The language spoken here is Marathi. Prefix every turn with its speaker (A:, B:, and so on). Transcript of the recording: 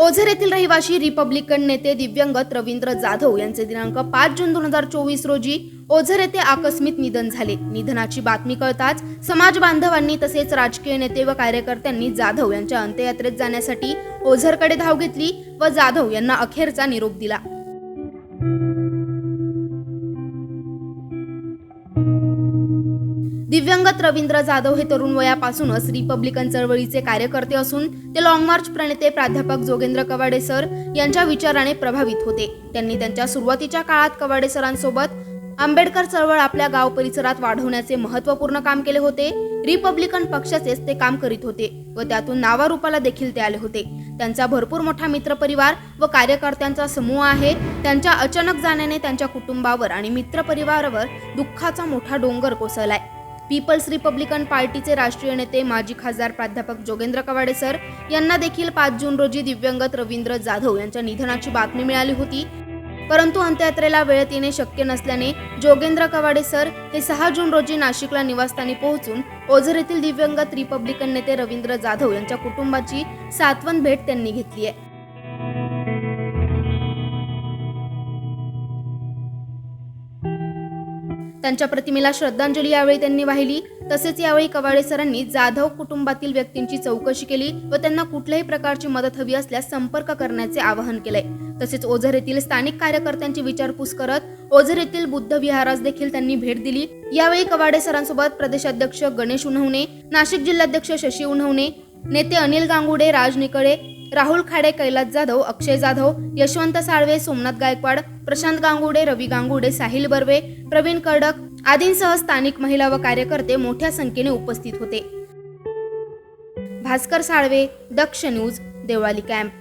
A: ओझर येथील रहिवासी रिपब्लिकन नेते दिव्यंगत रवींद्र जाधव यांचे दिनांक पाच जून दोन हजार चोवीस रोजी ओझर येथे आकस्मिक निधन झाले. निधनाची बातमी कळताच समाज बांधवांनी तसेच राजकीय नेते व कार्यकर्त्यांनी जाधव यांच्या अंत्ययात्रेत जाण्यासाठी ओझरकडे धाव घेतली व जाधव यांना अखेरचा निरोप दिला. दिव्यंगत रवींद्र जाधव हे तरुण वयापासूनच रिपब्लिकन चळवळीचे कार्यकर्ते असून ते लाँग मार्च प्रणेते प्राध्यापक जोगेंद्र कवाडे सर यांच्या विचाराने प्रभावित होते. त्यांनी त्यांच्या सुरुवातीच्या काळात कवाडे सरांसोबत आंबेडकर चळवळ आपल्या गाव परिसरात वाढवण्याचे महत्त्वपूर्ण काम केले होते. रिपब्लिकन पक्षाचेच ते काम करीत होते व त्यातून नावारूपाला देखील ते आले होते. त्यांचा भरपूर मोठा मित्रपरिवार व कार्यकर्त्यांचा समूह आहे. त्यांच्या अचानक जाण्याने त्यांच्या कुटुंबावर आणि मित्रपरिवारावर दुःखाचा मोठा डोंगर कोसळलाय. पीपल्स रिपब्लिकन पार्टीचे राष्ट्रीय नेते माजी खासदार प्राध्यापक जोगेंद्र कवाडे सर यांना देखील पाच जून रोजी दिव्यंगत रवींद्र जाधव यांच्या निधनाची बातमी मिळाली होती. परंतु अंत्ययात्रेला वेळेत येणे शक्य नसल्याने जोगेंद्र कवाडे सर हे सहा जून रोजी नाशिकला निवासस्थानी पोहोचून ओझर येथील दिव्यंगत रिपब्लिकन नेते रवींद्र जाधव यांच्या कुटुंबाची सातवन भेट त्यांनी घेतली आहे. त्यांच्या प्रतिमेला श्रद्धांजली यावेळी त्यांनी वाहिली. तसेच यावेळी कवाडे सरांनी जाधव कुटुंबातील व्यक्तींची चौकशी केली व त्यांना कुठल्याही प्रकारची मदत हवी असल्यास संपर्क करण्याचे आवाहन केलंय तसेच ओझर येथील स्थानिक कार्यकर्त्यांची विचारपूस करत ओझर येथील बुद्ध विहारास देखील त्यांनी भेट दिली. यावेळी कवाडे सरांसोबत प्रदेशाध्यक्ष गणेश उन्हवणे नाशिक जिल्हाध्यक्ष शशी उन्हवणे नेते अनिल गांगुडे राज निकळे राहुल खाडे कैलास जाधव अक्षय जाधव यशवंत साळवे सोमनाथ गायकवाड प्रशांत गांगुडे रवी गांगुडे साहिल बर्वे प्रवीण कर्डक आदींसह स्थानिक महिला व कार्यकर्ते मोठ्या संख्येने उपस्थित होते. Bhaskar Salve Daksh news Deolali camp.